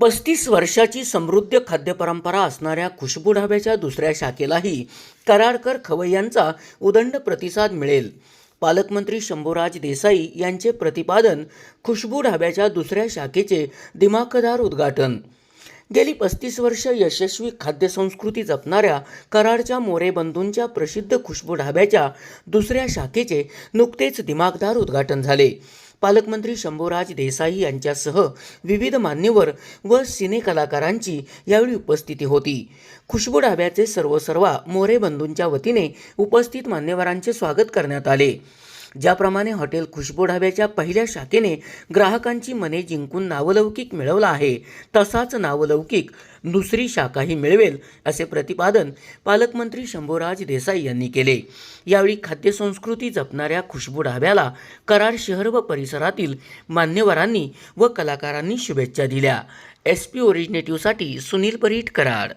पस्तीस वर्षाची समृद्ध खाद्यपरंपरा असणाऱ्या खुशबू ढाब्याच्या दुसऱ्या शाखेलाही कराडकर खवय्यांचा उदंड प्रतिसाद मिळेल. पालकमंत्री शंभूराज देसाई यांचे प्रतिपादन खुशबू ढाब्याच्या दुसऱ्या शाखेचे दिमाखदार उद्घाटन. गेली पस्तीस वर्ष यशस्वी खाद्यसंस्कृती जपणाऱ्या कराडच्या मोरे बंधूंच्या प्रसिद्ध खुशबू ढाब्याच्या दुसऱ्या शाखेचे नुकतेच दिमागदार उद्घाटन झाले. पालकमंत्री शंभूराज देसाई यांच्यासह विविध मान्यवर व सिने कलाकारांची यावेळी उपस्थिती होती. खुशबू ढाब्याचे सर्वसर्वा मोरे बंधूंच्या वतीने उपस्थित मान्यवरांचे स्वागत करण्यात आले. ज्याप्रमाणे हॉटेल खुशबू ढाब्याच्या पहिल्या शाखेने ग्राहकांची मने जिंकून नावलौकिक मिळवला आहे तसाच नावलौकिक दुसरी शाखाही मिळवेल असे प्रतिपादन पालकमंत्री शंभूराज देसाई यांनी केले. यावेळी खाद्यसंस्कृती जपणाऱ्या खुशबू ढाब्याला कराड शहर व परिसरातील मान्यवरांनी व कलाकारांनी शुभेच्छा दिल्या. एस पी ओरिजिनेटिव्हसाठी सुनील परीट कराड.